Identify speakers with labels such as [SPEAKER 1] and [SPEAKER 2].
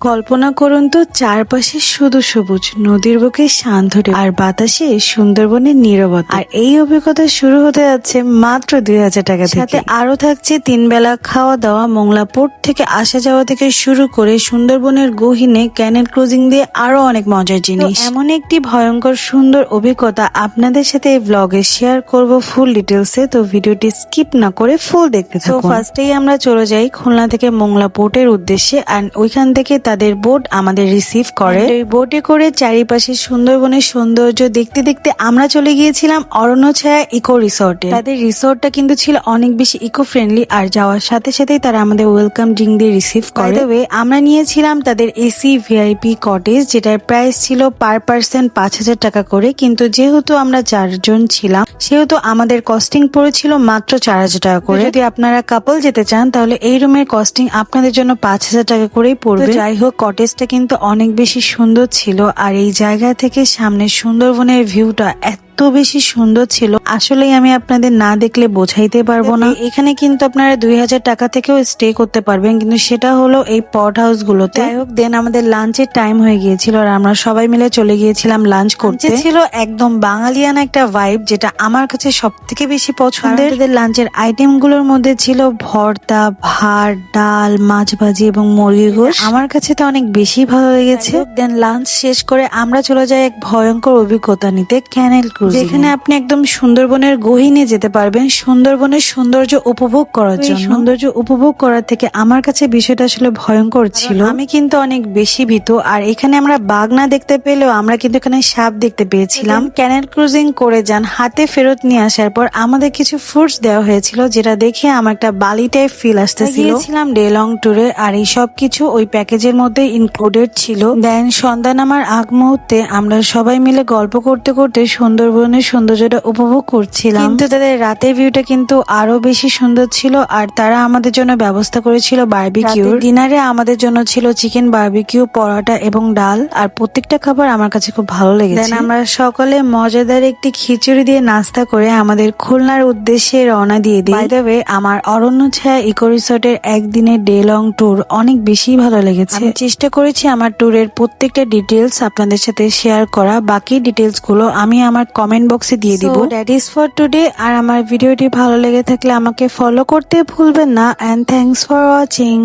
[SPEAKER 1] কল্পনা করুন তো চারপাশে শুধু সবুজ নদীর বুকে শান্ত আর বাতাসে সুন্দরবনের নীরবতা। আর এই অভিজ্ঞতা শুরু হতে যাচ্ছে মাত্র দুই হাজার টাকা সাথে আরও থাকছে তিন বেলা খাওয়া দাওয়া মোংলা পোর্ট থেকে আসা যাওয়া থেকে শুরু করে সুন্দরবনের গহিনে ক্যানেল ক্রুজিং দিয়ে আরও অনেক মজার জিনিস। তো এমন একটি ভয়ঙ্কর সুন্দর অভিজ্ঞতা আপনাদের সাথে এই ব্লগে শেয়ার করব ফুল ডিটেলসে তো ভিডিওটি স্কিপ না করে ফুল দেখতে থাকুন। ফার্স্টেই আমরা চলে যাই খুলনা থেকে মোংলা পোর্টের উদ্দেশ্যে আর ওইখান থেকে তাদের বোট আমাদের রিসিভ করে। বোটে করে চারিপাশে সুন্দরবনের সৌন্দর্য দেখতে দেখতে আমরা চলে গিয়েছিলাম অরণ্য ছায়া ইকো রিসোর্টে তাদের রিসোর্টটা কিন্তু ছিল অনেক বেশি ইকো ফ্রেন্ডলি আর যাওয়ার সাথে সাথেই তারা আমাদের ওয়েলকাম ড্রিঙ্ক দিয়ে রিসিভ করে। আমরা নিয়েছিলাম তাদের এসি ভিআইপি কটেজ যেটার প্রাইস ছিল পার পার্সন পাঁচ হাজার টাকা করে। কিন্তু যেহেতু আমরা চারজন ছিলাম সেহেতু আমাদের কস্টিং পড়েছিল মাত্র চার হাজার টাকা করে। যদি আপনারা কাপল যেতে চান তাহলে এই রুমের কস্টিং আপনাদের জন্য পাঁচ হাজার টাকা করেই পড়বে। যাই হোক কটেজটা কিন্তু অনেক বেশি সুন্দর ছিল আর এই জায়গা থেকে সামনে সুন্দরবনের ভিউটা এত বেশি সুন্দর ছিল আসলেই আমি আপনাদের না দেখলে বোঝাইতে পারব না। এখানে কিন্তু আপনারা দুই হাজার টাকা থেকেও স্টে করতে পারবেন কিন্তু সেটা হলো এই পট হাউস গুলোতে। যাই হোক দেন আমাদের লাঞ্চের টাইম হয়ে গিয়েছিল আর আমরা সবাই মিলে চলে গিয়েছিলাম লাঞ্চ করতে। ছিল একদম বাঙালিয়ান একটা ভাইব যেটা আমার কাছে সব থেকে বেশি পছন্দের। লাঞ্চের আইটেমগুলোর মধ্যে ছিল ভর্তা ভাত ডাল মাছ ভাজি এবং মুরগির গোশ। আমার কাছে তো অনেক বেশি ভালো লেগেছে। দেন লাঞ্চ শেষ করে আমরা চলে যাই এক ভয়ঙ্কর অভিজ্ঞতা নিতে ক্যানেল ক্রুজ যেখানে আপনি একদম সুন্দরবনের গহিনে যেতে পারবেন সুন্দরবনের সৌন্দর্য উপভোগ করার জন্য। সৌন্দর্য উপভোগ করার থেকে আমার কাছে বিষয়টা আসলে ভয়ঙ্কর ছিল। আমি কিন্তু অনেক বেশি ভীত। আর এখানে আমরা বাঘ না দেখতে পেলেও আমরা কিন্তু এখানে সাপ দেখতে পেয়েছিলাম। ক্যানেল ক্রুজিং করে যান হাতে ফেরত নিয়ে আসার পর আমাদের কিছু ফ্রুটস দেওয়া হয়েছিল যেটা দেখে আমার একটা বালি টাইপ ফিল আসতেছিল গিয়েছিলাম ডে লং ট্যুরে আর এই সব কিছু ওই প্যাকেজের মধ্যে ইনক্লুডেড ছিল। দেন সন্ধ্যা নামার আগ মুহূর্তে আমরা সবাই মিলে গল্প করতে করতে সুন্দরবনের সৌন্দর্যটা উপভোগ করছিলাম। কিন্তু তাদের রাতের ভিউটা কিন্তু আরও বেশি সুন্দর ছিল আর তারা আমাদের জন্য ব্যবস্থা করেছিল বার্বিকিউ ডিনারে আমাদের জন্য ছিল চিকেন বার্বিকিউ পরোটা এবং ডাল আর প্রত্যেকটা খাবার আমার কাছে খুব ভালো লেগেছে। আমরা সকলে মজাদার একটি খিচুড়ি দিয়ে নাস্তা করে আমাদের খুলনার উদ্দেশ্যে রওনা দিয়ে দিই। তবে আমার অরণ্য ছায়া ইকো রিসোর্টের একদিনের ডে লং ট্যুর অনেক বেশি ভালো লেগেছে। আমি চেষ্টা করেছি আমার ট্যুরের প্রত্যেকটা ডিটেলস আপনাদের সাথে শেয়ার করা। বাকি ডিটেলসগুলো আমি আমার কমেন্ট বক্সে দিয়ে দিব। দ্যাট ইজ ফর টুডে আর আমার ভিডিওটি ভালো লেগে থাকলে আমাকে ফলো করতে ভুলবেন না। And thanks for watching